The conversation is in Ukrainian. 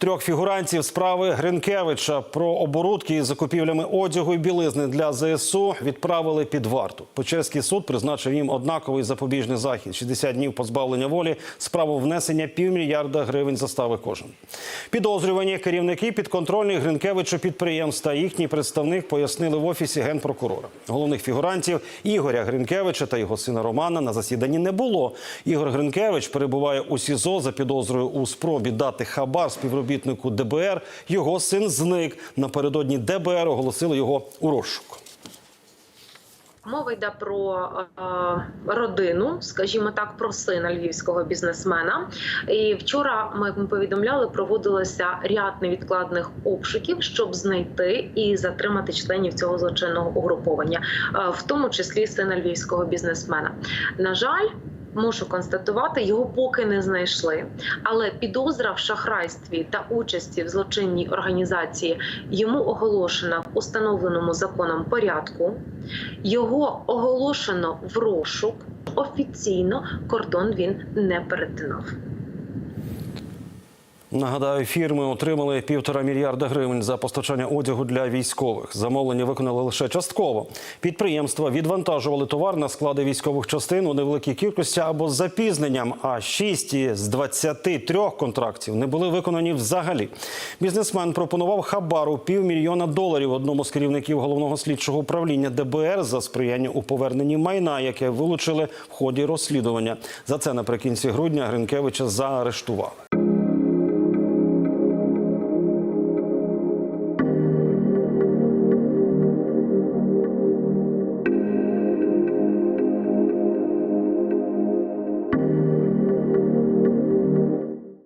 Трьох фігурантів справи Гринкевича про оборудки із закупівлями одягу і білизни для ЗСУ відправили під варту. Печерський суд призначив їм однаковий запобіжний захід: 60 днів позбавлення волі, справу внесення півмільярда гривень застави кожен. Підозрювані керівники підконтрольних Гринкевичу підприємств та їхній представник пояснили в офісі генпрокурора. Головних фігурантів Ігоря Гринкевича та його сина Романа на засіданні не було. Ігор Гринкевич перебуває у СІЗО за підозрою у спробі дати хабар співробітнику ДБР. Його син зник. Напередодні ДБР оголосили його у розшук. Мова йде про е, родину, скажімо так, про сина львівського бізнесмена. І вчора ми повідомляли, проводилося ряд невідкладних обшуків, щоб знайти і затримати членів цього злочинного угруповання, е, в тому числі сина львівського бізнесмена. На жаль. Мушу констатувати, його поки не знайшли. Але підозра в шахрайстві та участі в злочинній організації йому оголошена в установленому законом порядку. Його оголошено в розшук. Офіційно кордон він не перетинав. Нагадаю, фірми отримали півтора мільярда гривень за постачання одягу для військових. Замовлення виконали лише частково. Підприємства відвантажували товар на склади військових частин у невеликій кількості або з запізненням. А 6 з 23 контрактів не були виконані взагалі. Бізнесмен пропонував хабару півмільйона доларів одному з керівників головного слідчого управління ДБР за сприяння у поверненні майна, яке вилучили в ході розслідування. За це наприкінці грудня Гринкевича заарештували.